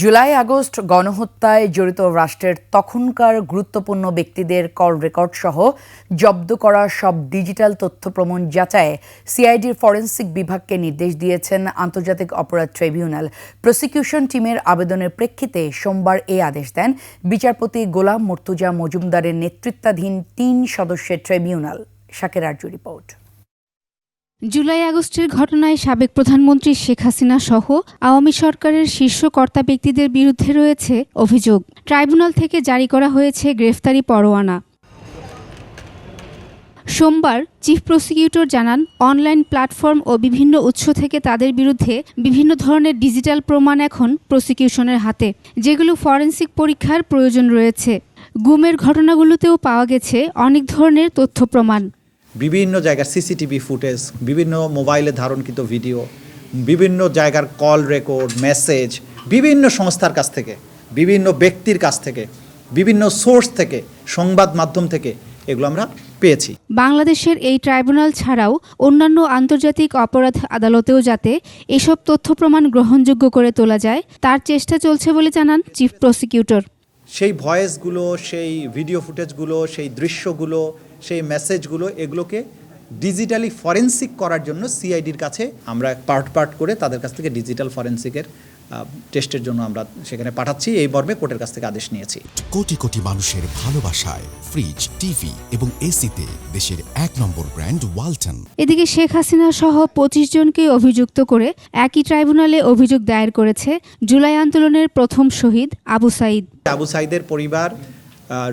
July August গণহত্যায় জড়িত রাষ্ট্রের তখনকার গুরুত্বপূর্ণ ব্যক্তিদের কল রেকর্ড সহ জব্দ করা সব ডিজিটাল তথ্য প্রমাণ যাচাইয়ে সিআইডির ফরেন্সিক বিভাগকে নির্দেশ দিয়েছেন আন্তর্জাতিক অপরাধ ট্রাইব্যুনাল। প্রসিকিউশন টিমের আবেদনের প্রেক্ষিতে সোমবার এই আদেশ দেন বিচারপতি গোলাম মর্তুজা মজুমদারের নেতৃত্বাধীন তিন সদস্যের ট্রাইব্যুনাল। শাকের আরজু রিপোর্ট। জুলাই আগস্টের ঘটনায় সাবেক প্রধানমন্ত্রী শেখ হাসিনা সহ আওয়ামী সরকারের শীর্ষ কর্তা ব্যক্তিদের বিরুদ্ধে রয়েছে অভিযোগ। ট্রাইব্যুনাল থেকে জারি করা হয়েছে গ্রেফতারি পরোয়ানা। সোমবার চিফ প্রসিকিউটর জানান, অনলাইন প্ল্যাটফর্ম ও বিভিন্ন উৎস থেকে তাদের বিরুদ্ধে বিভিন্ন ধরনের ডিজিটাল প্রমাণ এখন প্রসিকিউশনের হাতে, যেগুলো ফরেন্সিক পরীক্ষার প্রয়োজন রয়েছে। গুমের ঘটনাগুলোতেও পাওয়া গেছে অনেক ধরনের তথ্য প্রমাণ। বিভিন্ন জায়গার সিসিটিভি ফুটেজ বিভিন্ন মোবাইলে ধারণকৃত ভিডিও বিভিন্ন জায়গার কল রেকর্ড মেসেজ বিভিন্ন সংস্থার কাছ থেকে, বিভিন্ন ব্যক্তির কাছ থেকে, বিভিন্ন সোর্স থেকে, সংবাদ মাধ্যম থেকে এগুলো আমরা পেয়েছি। বাংলাদেশের এই ট্রাইব্যুনাল ছাড়াও অন্যান্য আন্তর্জাতিক অপরাধ আদালতেও যাতে এসব তথ্য প্রমাণ গ্রহণযোগ্য করে তোলা যায়, তার চেষ্টা চলছে বলে জানান চিফ প্রসিকিউটর সেই ভয়েসগুলো সেই ভিডিও ফুটেজগুলো সেই দৃশ্যগুলো সেই মেসেজগুলো এগুলোকে ডিজিটালি ফরেন্সিক করার জন্য সিআইডির কাছে আমরা পার্ট পার্ট করে তাদের কাছ থেকে ডিজিটাল ফরেন্সিকের টেস্টের জন্য আমরা সেখানে পাঠাচ্ছি। এই মর্মে কোর্টের কাছ থেকে আদেশ নিয়েছি। কোটি কোটি মানুষের ভালোবাসায় ফ্রিজ টিভি এবং এসিতে দেশের এক নম্বর ব্র্যান্ড ওয়ালটন এদিকে শেখ হাসিনা সহ পঁচিশ জনকে অভিযুক্ত করে একই ট্রাইব্যুনালে অভিযোগ দায়ের করেছে জুলাই আন্দোলনের প্রথম শহীদ আবু সাইদ। আবু সাইদের পরিবার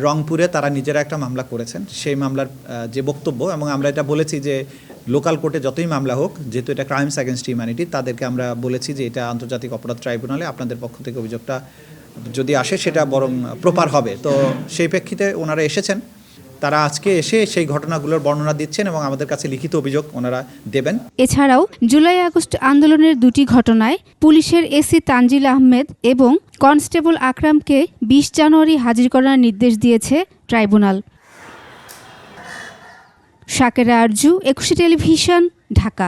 রংপুরে তারা নিজেরা একটা মামলা করেছেন। সেই মামলার যে বক্তব্য, এবং আমরা এটা বলেছি যে লোকাল কোর্টে যতই মামলা হোক, যেহেতু এটা ক্রাইমস অ্যাগেনস্ট হিউম্যানিটি তাদেরকে আমরা বলেছি যে এটা আন্তর্জাতিক অপরাধ ট্রাইব্যুনালে আপনাদের পক্ষ থেকে অভিযোগটা যদি আসে, সেটা বরং প্রপার হবে। তো সেই প্রেক্ষিতে ওনারা এসেছেন। তারা আজকে এসে সেই ঘটনাগুলোর বর্ণনা দিচ্ছেন এবং আমাদের কাছে লিখিত অভিযোগ ওনারা দেবেন। এছাড়াও জুলাই আগস্ট আন্দোলনের দুটি ঘটনায় পুলিশের এসি তানজিল আহমেদ এবং কনস্টেবল আকরামকে বিশ জানুয়ারি হাজির করার নির্দেশ দিয়েছে ট্রাইব্যুনাল। শাকেরা আরজু, একুশে টেলিভিশন, ঢাকা।